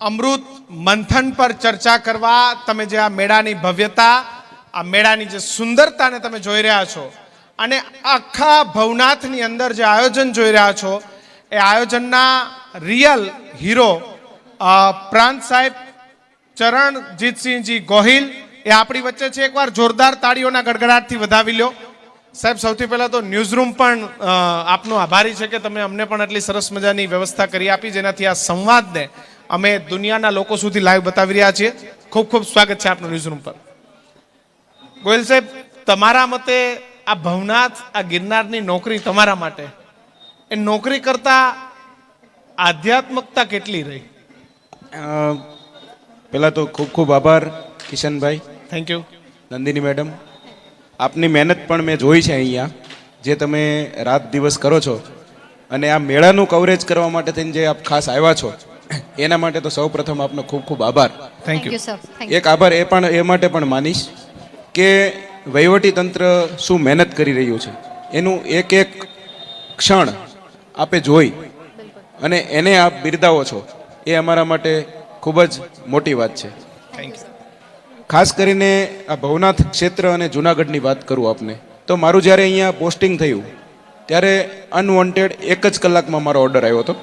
અમૃત મંથન પર ચર્ચા કરવા તમે જે આ મેળાની ભવ્યતા, આ મેળાની જે સુંદરતાને તમે જોઈ રહ્યા છો અને આખા ભવનાથની અંદર જે આયોજન જોઈ રહ્યા છો, એ આયોજનના રિયલ હીરો પ્રાંત સાહેબ ચરણજીતસિંહજી ગોહિલ, એ આપણી વચ્ચે છે એકવાર જોરદાર તાળીઓના ગડગડાટથી વધાવી લ્યો. સાહેબ, સૌથી પહેલાં તો ન્યૂઝરૂમ પણ આપનો આભારી છે કે તમે અમને પણ આટલી સરસ મજાની વ્યવસ્થા કરી આપી, જેનાથી આ સંવાદને અમે દુનિયાના લોકો સુધી લાઈવ બતાવી રહ્યા છીએ. ખૂબ ખૂબ સ્વાગત છે આપનું ન્યૂઝરૂમ પર. ગોયલ સાહેબ તમારા મતે આ ભવનાથ આ ગિરનારની નોકરી તમારા માટે? એ નોકરી કરતા આધ્યાત્મકતા કેટલી રહી? પહેલાં તો ખૂબ ખૂબ આભાર Kishanbhai. Thank you Nandini madam. આપની મહેનત પણ મેં જોઈ છે અહીંયા જે તમે રાત દિવસ કરો છો. અને આ મેળાનું કવરેજ કરવા માટે થઈને જે આપ ખાસ આવ્યા છો એના માટે તો સૌપ્રથમ આપનો ખૂબ ખૂબ આભાર. થેન્ક યુ એક આભાર એ પણ એ માટે પણ માનીશ કે વહીવટી તંત્ર શું મહેનત કરી રહ્યું છે. એનું એક એક ક્ષણ આપે જોઈ અને એને આપ બિરદાવો છો. એ અમારા માટે ખૂબ જ મોટી વાત છે. થેન્ક યુ ખાસ કરીને આ ભવનાથ ક્ષેત્ર અને જુનાગઢની વાત કરું આપને. તો મારું જ્યારે અહીંયા પોસ્ટિંગ થયું ત્યારે અનવોન્ટેડ એક જ કલાકમાં મારો ઓર્ડર આવ્યો હતો.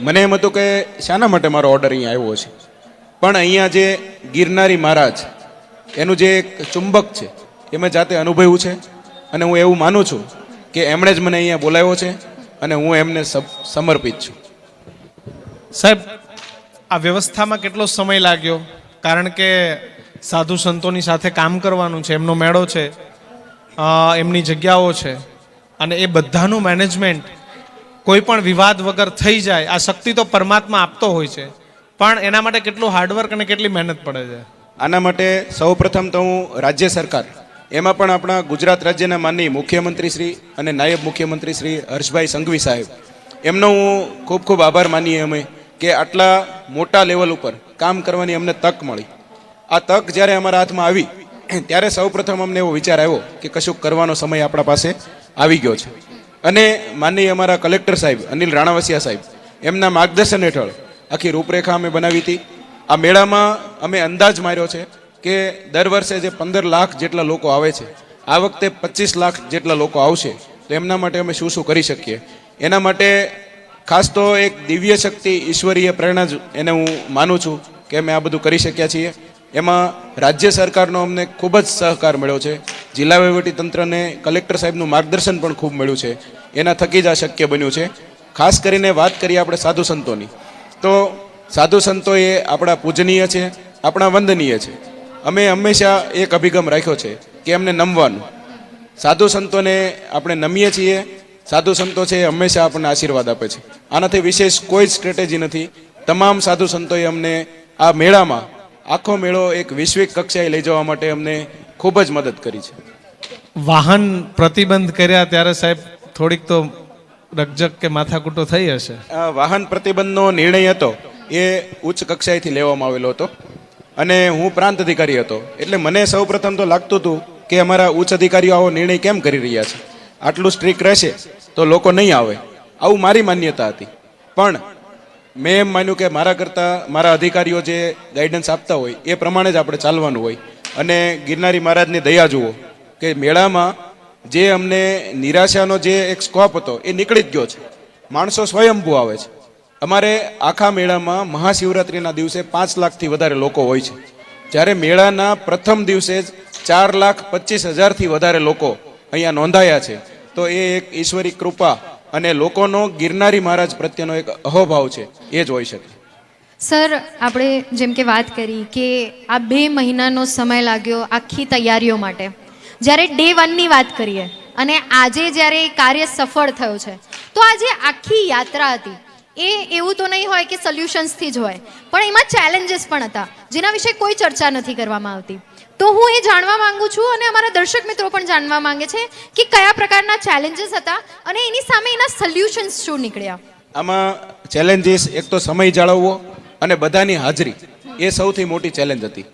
મને એમ હતું કે શાના માટે મારો ઓર્ડર અહીંયા આવ્યો છે. પણ અહીંયા જે ગિરનારી મહારાજ, એનું જે એક ચુંબક છે, એ મેં જાતે અનુભવ્યું છે અને હું એવું માનું છું કે એમણે જ મને અહીંયા બોલાવ્યો છે અને હું એમને સમ- સમર્પિત છું. સાહેબ, આ વ્યવસ્થામાં કેટલો સમય લાગ્યો? કારણ કે સાધુ સંતોની સાથે કામ કરવાનું છે, એમનો મેળો છે એમની જગ્યાઓ છે અને એ બધાનું મેનેજમેન્ટ કોઈ પણ વિવાદ વગર થઈ જાય, આ શક્તિ તો પરમાત્મા આપતો હોય છે. પણ એના માટે કેટલું હાર્ડવર્ક અને કેટલી મહેનત પડે છે? આના માટે સૌપ્રથમ તો હું રાજ્ય સરકાર, એમાં પણ આપણા ગુજરાત રાજ્યના માનની મુખ્યમંત્રી શ્રી અને નાયબ મુખ્યમંત્રી શ્રી હર્ષભાઈ સંઘવી સાહેબ, એમનો હું ખૂબ ખૂબ આભાર માનીએ અમે કે આટલા મોટા લેવલ ઉપર કામ કરવાની અમને તક મળી. આ તક જ્યારે અમારા હાથમાં આવી, ત્યારે સૌપ્રથમ અમને એવો વિચાર આવ્યો કે કશુંક કરવાનો સમય આપણા પાસે આવી ગયો છે. અને માનનીય અમારા કલેક્ટર સાહેબ, અનિલ રાણાવસિયા સાહેબ, એમના માર્ગદર્શન હેઠળ આખી રૂપરેખા અમે બનાવી હતી. આ મેળામાં અમે અંદાજ માર્યો છે કે દર વર્ષે જે પંદર લાખ જેટલા લોકો આવે છે, આ વખતે પચીસ લાખ જેટલા લોકો આવશે, તો એમના માટે અમે શું શું કરી શકીએ? એના માટે ખાસ તો એક દિવ્ય શક્તિ ઈશ્વરીય પ્રેરણા જ એને હું માનું છું કે અમે આ બધું કરી શક્યા છીએ. એમાં રાજ્ય સરકારનો અમને ખૂબ જ સહકાર મળ્યો છે. જિલ્લા તંત્રને કલેક્ટર સાહેબનું માર્ગદર્શન પણ ખૂબ મળ્યું છે. એના થકી જ આ શક્ય બન્યું છે. ખાસ કરીને વાત કરીએ આપણે સાધુ સંતોની. તો સાધુ સંતો એ આપણા પૂજનીય છે, આપણા વંદનીય છે. અમે હંમેશા એક અભિગમ રાખ્યો છે કે એમને નમવાનું. સાધુ સંતોને આપણે નમીએ છીએ. સાધુ સંતો છે એ હંમેશા આપણને આશીર્વાદ આપે છે. આનાથી વિશેષ કોઈ જ સ્ટ્રેટેજી નથી. તમામ સાધુ સંતોએ અમને આ મેળામાં આખો મેળો એક વૈશ્વિક કક્ષાએ લઈ જવા માટે અમને ખૂબ જ મદદ કરી છે. વાહન પ્રતિબંધ કર્યા ત્યારે સાહેબ થોડીક તો રકજક કે માથાકૂટો થઈ હશે. વાહન પ્રતિબંધનો નિર્ણય હતો એ ઉચ્ચ કક્ષાએથી લેવામાં આવેલો હતો અને હું પ્રાંત અધિકારી હતો. એટલે મને સૌપ્રથમ તો લાગતું હતું કે અમારા ઉચ્ચ અધિકારીઓ આવો નિર્ણય કેમ કરી રહ્યા છે? આટલું સ્ટ્રિક રહેશે તો લોકો નહીં આવે. આવું મારી માન્યતા હતી. પણ મેં એમ માન્યું કે મારા કરતાં મારા અધિકારીઓ જે ગાઈડન્સ આપતા હોય, એ પ્રમાણે જ આપણે ચાલવાનું હોય. અને ગિરનારી મહારાજની દયા જુઓ કે મેળામાં જે અમને નિરાશાનો જે એક સ્કોપ હતો, એ નીકળી જ ગયો છે. માણસો સ્વયંભૂ આવે છે. અમારે આખા મેળામાં મહાશિવરાત્રિના દિવસે પાંચ લાખથી વધારે લોકો હોય છે. જ્યારે મેળાના પ્રથમ દિવસે જ ચાર લાખ પચીસ હજારથી વધારે લોકો અહીંયા નોંધાયા છે. તો એ એક ઈશ્વરી કૃપા અને લોકોનો ગિરનારી મહારાજ પ્રત્યેનો એક અહોભાવ છે, એ જ હોઈ શકે. સર, આપણે જેમ કે વાત કરી કે આ બે મહિનાનો સમય લાગ્યો આખી તૈયારીઓ માટે. જ્યારે ડે વનની વાત કરીએ અને આજે જ્યારે કાર્ય સફળ થયો છે, તો આ જે આખી યાત્રા હતી. એ એવું તો નહીં હોય કે સોલ્યુશન્સથી જ હોય. પણ એમાં ચેલેન્જીસ પણ હતા, જેના વિશે કોઈ ચર્ચા નથી કરવામાં આવતી. તો હું એ જાણવા માંગુ છું અને અમારા દર્શક મિત્રો પણ જાણવા માંગે છે કે કયા પ્રકારના ચેલેન્જીસ હતા અને એની સામે એના સોલ્યુશન્સ શું નીકળ્યા? આમાં ચેલેન્જીસ એક તો સમય જાળવવો અને બધાની હાજરી એ સૌથી મોટી ચેલેન્જ હતી.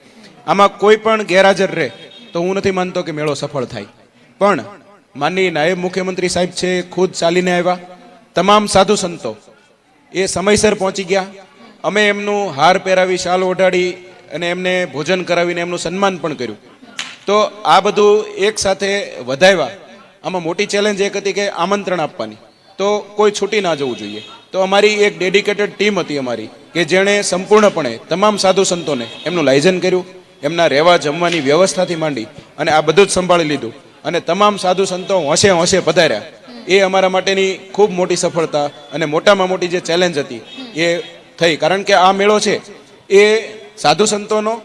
આમાં કોઈ પણ ગેરહાજર રહે તો હું નથી માનતો કે મેળો સફળ થાય. પણ માનની નાયબ મુખ્યમંત્રી સાહેબ છે, ખુદ ચાલીને આવ્યા. તમામ સાધુ સંતો એ સમયસર પહોંચી ગયા. અમે એમનું હાર પહેરાવી, શાલ ઓઢાડી અને એમને ભોજન કરાવીને એમનું સન્માન પણ કર્યું. તો આ બધું એક સાથે વધાવ્યા આમાં મોટી ચેલેન્જ એક હતી કે આમંત્રણ આપવાની. તો કોઈ છૂટી ના જવું જોઈએ. તો અમારી એક ડેડિકેટેડ ટીમ હતી અમારી, કે જેણે સંપૂર્ણપણે તમામ સાધુ સંતોને એમનું લાયજન કર્યું, એમના રહેવા જમવાની વ્યવસ્થાથી માંડી અને આ બધું જ સંભાળી લીધું. અને તમામ સાધુ સંતો હોંશે હોંશે પધાર્યા. એ અમારા માટેની ખૂબ મોટી સફળતા અને મોટામાં મોટી જે ચેલેન્જ હતી, એ થઈ. કારણ કે આ મેળો છે, એ સાધુ સંતોનો,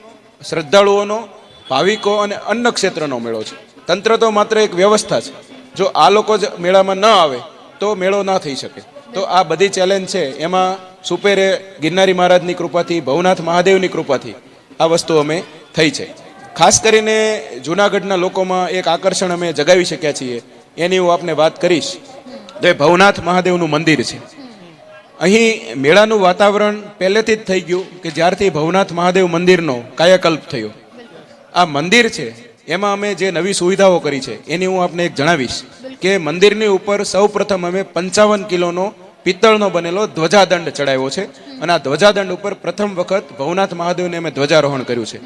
શ્રદ્ધાળુઓનો, ભાવિકો અને અન્ન ક્ષેત્રનો મેળો છે. તંત્ર તો માત્ર એક વ્યવસ્થા છે. જો આ લોકો જ મેળામાં ન આવે, તો મેળો ના થઈ શકે. તો આ બધી ચેલેન્જ છે, એમાં સુપેરે ગિરનારી મહારાજની કૃપાથી, ભવનાથ મહાદેવની કૃપાથી આ વસ્તુ અમે થઈ છે. ખાસ કરીને જૂનાગઢના લોકોમાં એક આકર્ષણ અમે જગાવી શક્યા છીએ. એની હું આપને વાત કરીશ. તો એ ભવનાથ મહાદેવનું મંદિર છે. અહીં મેળાનું વાતાવરણ પહેલેથી જ થઈ ગયું કે જ્યારથી ભવનાથ મહાદેવ મંદિરનો કાયાકલ્પ થયો. આ મંદિર છે, એમાં અમે જે નવી સુવિધાઓ કરી છે, એની હું આપને એક જણાવીશ કે મંદિરની ઉપર સૌ પ્રથમ અમે પંચાવન કિલોનો પિત્તળનો બનેલો ધ્વજાદંડ ચડાવ્યો છે અને આ ધ્વજાદંડ ઉપર પ્રથમ વખત ભવનાથ મહાદેવને અમે ધ્વજારોહણ કર્યું છે.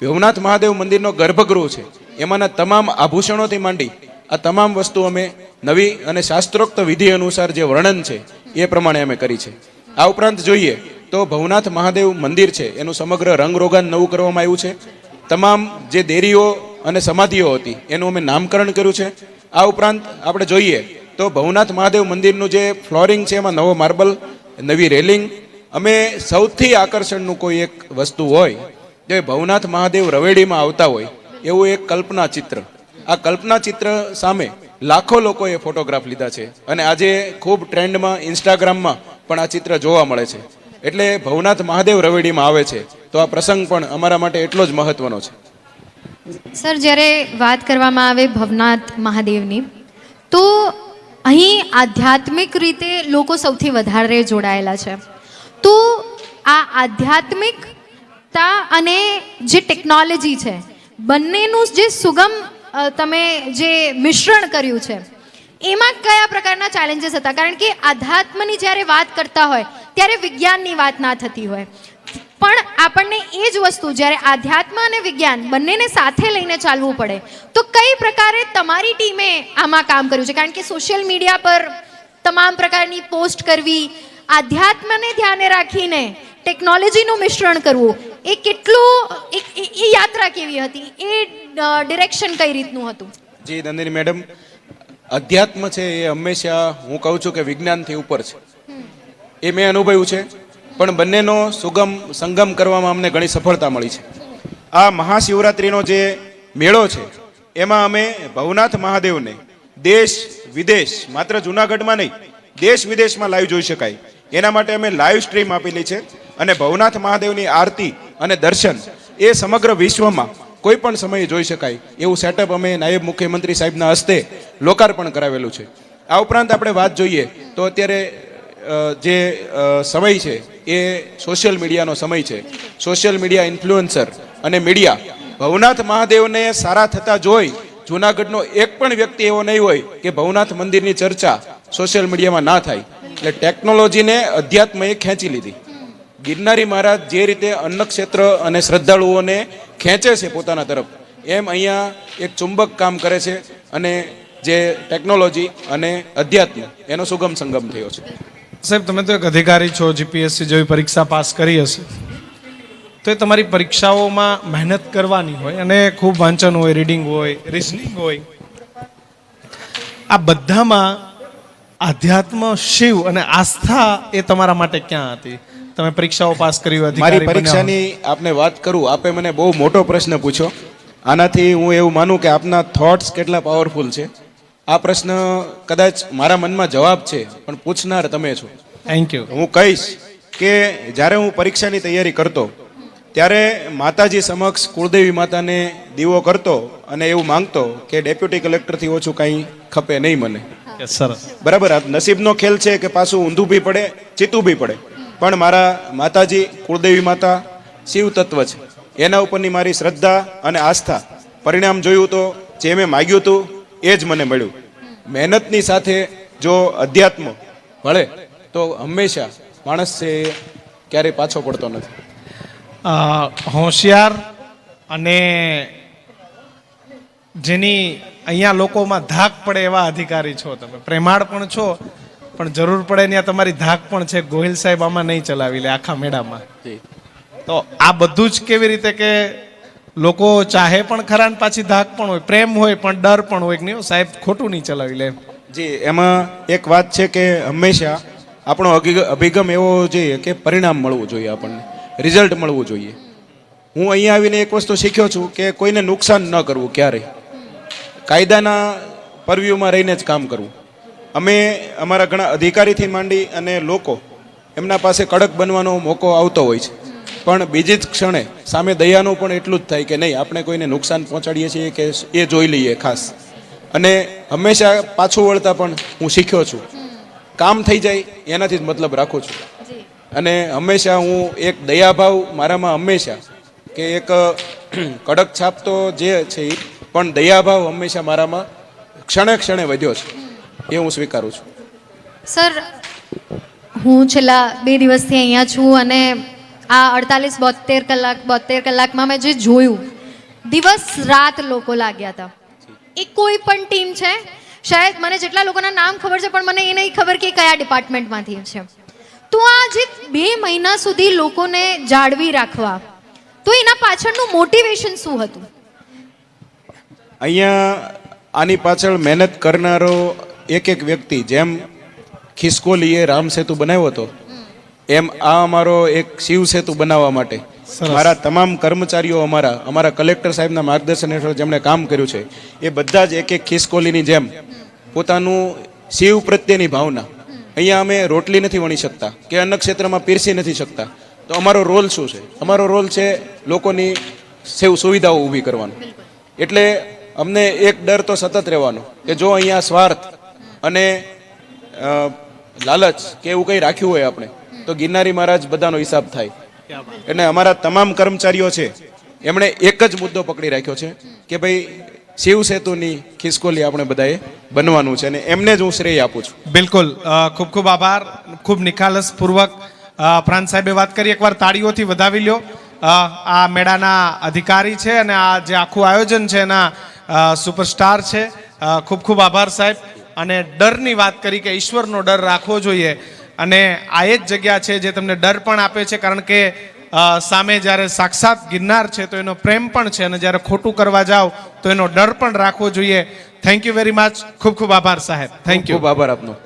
ભવનાથ મહાદેવ મંદિરનો ગર્ભગૃહ છે, એમાંના તમામ આભૂષણોથી માંડી આ તમામ વસ્તુ અમે નવી અને શાસ્ત્રોક્ત વિધિ અનુસાર જે વર્ણન છે, એ પ્રમાણે અમે કરી છે. આ ઉપરાંત જોઈએ તો ભવનાથ મહાદેવ મંદિર છે, એનું સમગ્ર રંગરોગાન નવું કરવામાં આવ્યું છે. તમામ જે દેરીઓ અને સમાધિઓ હતી, એનું અમે નામકરણ કર્યું છે. આ ઉપરાંત આપણે જોઈએ તો ભવનાથ મહાદેવ મંદિરનું જે ફ્લોરિંગ છે, એમાં નવો માર્બલ, નવી રેલિંગ. અમે સૌથી આકર્ષણનું કોઈ એક વસ્તુ હોય, જે ભવનાથ મહાદેવ રવેડીમાં આવતા હોય, એવું એક કલ્પના ચિત્ર. આ કલ્પના ચિત્ર સામે લાખો લોકોએ ફોટોગ્રાફ લીધા છે અને આજે ખૂબ ટ્રેન્ડમાં ઇન્સ્ટાગ્રામમાં પણ આ ચિત્ર જોવા મળે છે. એટલે ભવનાથ મહાદેવ રવેડીમાં આવે છે. તો આ પ્રસંગ પણ અમારા માટે એટલો જ મહત્વનો છે. સર, જ્યારે વાત કરવામાં આવે ભવનાથ મહાદેવની, તો અહીં આધ્યાત્મિક રીતે લોકો સૌથી વધારે જોડાયેલા છે. તો આ આધ્યાત્મિકતા અને જે ટેકનોલોજી છે, બંનેનું જે સુગમ તમે જે મિશ્રણ કર્યું છે, એમાં કયા પ્રકારના ચેલેન્જીસ હતા? કારણ કે આધ્યાત્મની જ્યારે વાત કરતા હોય, ત્યારે વિજ્ઞાનની વાત ના થતી હોય. પણ આપણને એ જ વસ્તુ, જ્યારે આધ્યાત્મ અને વિજ્ઞાન બંનેને સાથે લઈને ચાલવું પડે, તો કઈ પ્રકારે તમારી ટીમે આમાં કામ કર્યું છે? કારણ કે સોશિયલ મીડિયા પર તમામ પ્રકારની પોસ્ટ કરવી, આધ્યાત્મને ધ્યાને રાખીને ટેકનોલોજીનું મિશ્રણ કરવું, એ કેટલું એ- યાત્રા કેવી હતી? એ ડિરેક્શન કઈ રીતનું હતું? જી, નંદિની મેડમ, અધ્યાત્મ છે એ હંમેશા હું કહું છું કે વિજ્ઞાનથી ઉપર છે. એ મેં અનુભવ્યું છે, પણ બંનેનો સુગમ, સંગમ કરવામાં અમને ઘણી સફળતા મળી છે. આ મહાશિવરાત્રિનો જે મેળો છે, એમાં અમે ભવનાથ મહાદેવને દેશ, વિદેશ, માત્ર જુનાગઢમાં નહીં, દેશ વિદેશમાં લાઈવ જોઈ શકાય. એના માટે અમે લાઈવ સ્ટ્રીમ આપેલી છે અને ભવનાથ મહાદેવની આરતી અને દર્શન એ સમગ્ર વિશ્વમાં કોઈ પણ સમયે જોઈ શકાય એવું સેટઅપ અમે નાયબ મુખ્યમંત્રી સાહેબના હસ્તે લોકાર્પણ કરાવેલું છે. આ ઉપરાંત આપણે વાત જોઈએ તો અત્યારે જે સમય છે એ સોશિયલ મીડિયાનો સમય છે. સોશિયલ મીડિયા ઇન્ફ્લુઅન્સર અને મીડિયા ભવનાથ મહાદેવને સારા થતા જોઈ જૂનાગઢનો એક પણ વ્યક્તિ એવો નહીં હોય કે ભવનાથ મંદિરની ચર્ચા સોશિયલ મીડિયામાં ના થાય. એટલે ટેકનોલોજીને અધ્યાત્મએ ખેંચી લીધી. ગિરનારી મહારાજ જે રીતે અન્નક્ષેત્ર અને શ્રદ્ધાળુઓને ખેંચે છે પોતાના તરફ. એમ અહીંયા એક ચુંબક કામ કરે છે અને જે ટેકનોલોજી અને અધ્યાત્મ, એનો સુગમ સંગમ થયો છે. સાહેબ, તમે તો એક અધિકારી છો જીપીએસસી જેવી પરીક્ષા પાસ કરી હશે. તો એ તમારી પરીક્ષાઓમાં મહેનત કરવાની હોય અને ખૂબ વાંચન હોય રીડિંગ હોય રિઝનિંગ હોય. આ બધામાં આધ્યાત્મ, શિવ અને આસ્થા એ તમારા માટે ક્યાં હતી? તમે પરીક્ષાઓ પાસ કરી હોય, મારી. પરીક્ષાની આપને વાત કરું આપે મને બહુ મોટો પ્રશ્ન પૂછ્યો. આનાથી હું એવું માનું કે આપના થોટ્સ કેટલા પાવરફુલ છે? આ પ્રશ્ન કદાચ મારા મનમાં જવાબ છે પણ પૂછનાર તમે છો. થેન્ક યુ હું કહીશ કે જ્યારે હું પરીક્ષાની તૈયારી કરતો ત્યારે માતાજી સમક્ષ કુળદેવી માતાને દીવો કરતો અને એવું માંગતો કે ડેપ્યુટી કલેક્ટરથી ઓછું કાંઈ ખપે નહીં મને. સરસ બરાબર આ નસીબનો ખેલ છે કે પાછું ઊંધું બી પડે ચીતું બી પડે. પણ મારા માતાજી કુળદેવી માતા શિવ તત્વ છે. એના ઉપરની મારી શ્રદ્ધા અને આસ્થા પરિણામ જોયું તો જે મેં માગ્યું હતું, એ જ મને મળ્યું. મહેનતની સાથે જો અધ્યાત્મ ભળે તો હંમેશા માણસ છે ક્યારેય પાછો પડતો નથી. હોશિયાર અને જેની અહીંયા લોકોમાં ધાક પડે એવા અધિકારી છો તમે. પ્રેમાળ પણ છો પણ જરૂર પડે ત્યાં તમારી ધાક પણ છે ગોહિલ સાહેબ આમાં નહીં ચલાવી લે આખા મેળામાં. જી. તો આ બધું જ કેવી રીતે કે લોકો ચાહે પણ ખરા ને પાછી ધાક પણ હોય પ્રેમ હોય પણ ડર પણ હોય કે નહીં સાહેબ ખોટું નહીં ચલાવી લે. જી એમાં એક વાત છે કે હંમેશા આપણો અભિગ- અભિગમ એવો જોઈએ કે પરિણામ મળવું જોઈએ આપણને રિઝલ્ટ મળવું જોઈએ. હું અહીંયા આવીને એક વસ્તુ શીખ્યો છું કે કોઈને નુકસાન ન કરવું ક્યારેય. કાયદાના પરવ્યુમાં રહીને જ કામ કરવું. અમે અમારા ઘણા અધિકારીથી માંડી અને લોકો એમના પાસે કડક બનવાનો મોકો આવતો હોય છે. પણ બીજી જ ક્ષણે સામે દયાનું પણ એટલું જ થાય કે નહીં આપણે કોઈને નુકસાન પહોંચાડીએ છીએ કે એ જોઈ લઈએ ખાસ. અને હંમેશા પાછું વળતા પણ હું શીખ્યો છું. કામ થઈ જાય એનાથી જ મતલબ રાખું છું. અને હંમેશા હું એક દયાભાવ મારામાં હંમેશા કે એક કડક છાપ તો જે છે પણ દયાભાવ હંમેશા મારામાં ક્ષણે ક્ષણે વધ્યો છે. એ હું સ્વીકારું છું. સર હું છેલ્લા બે દિવસથી અહીંયા છું અને આ અડતાલીસ બોતેર કલાક બોતેર કલાકમાં મેં જે જોયું દિવસ રાત લોકો લાગ્યા હતા. એ કોઈ પણ ટીમ છે? શાયદ મને જેટલા લોકોના નામ ખબર છે પણ મને એ નહીં ખબર કે કયા ડિપાર્ટમેન્ટમાંથી છે. તો આ જે બે મહિના સુધી લોકોને જાળવી રાખવા તો એના પાછળનું મોટિવેશન શું હતું? અહીંયા આની પાછળ મહેનત કરનારો એક એક વ્યક્તિ જેમ ખિસકોલીએ રામ સેતુ બનાવ્યો હતો એમ આ અમારો એક શિવ સેતુ બનાવવા માટે. મારા તમામ કર્મચારીઓ અમારા અમારા કલેક્ટર સાહેબના માર્ગદર્શન હેઠળ જેમણે કામ કર્યું છે એ બધા જ એક એક ખિસકોલીની જેમ પોતાનું શિવ પ્રત્યેની ભાવના. અહીંયા અમે રોટલી નથી વણી શકતા કે અન્ન ક્ષેત્રમાં પીરસી નથી શકતા. તો અમારો રોલ શું છે? અમારો રોલ છે લોકોની સેવ સુવિધાઓ ઊભી કરવાનો. એટલે અમને એક ડર તો સતત રહેવાનો કે જો અહીંયા સ્વાર્થ અને લાલચ કે એવું કંઈ રાખ્યું હોય આપણે, તો ગિરનારી મહારાજ બધાનો હિસાબ થાય. એટલે અમારા તમામ કર્મચારીઓ છે, એમણે એક જ મુદ્દો પકડી રાખ્યો છે, કે ભાઈ શિવ સેતુની ખિસકોલી આપણે બધાએ બનવાનું છે, અને એમને જ હું શ્રેય આપું છું. બિલકુલ. ખૂબ ખૂબ આભાર, ખૂબ નિખાલસ પૂર્વક પ્રાંત સાહેબે વાત કરી, એકવાર તાળીઓથી વધાવી લ્યો. આ મેળાના અધિકારી છે અને આ જે આખું આયોજન છે એના સુપરસ્ટાર છે. ખૂબ ખૂબ આભાર સાહેબ. અને ડરની વાત કરી કે ઈશ્વરનો ડર રાખવો જોઈએ. અને આ એ જ જગ્યા છે જે તમને ડર પણ આપે છે, કારણ કે સામે જ્યારે સાક્ષાત ગિરનાર છે તો એનો પ્રેમ પણ છે અને જ્યારે ખોટું કરવા જાઓ તો એનો ડર પણ રાખવો જોઈએ. થેન્ક યુ વેરી મચ ખૂબ ખૂબ આભાર સાહેબ. થેન્ક યુ ખૂબ આભાર આપનો.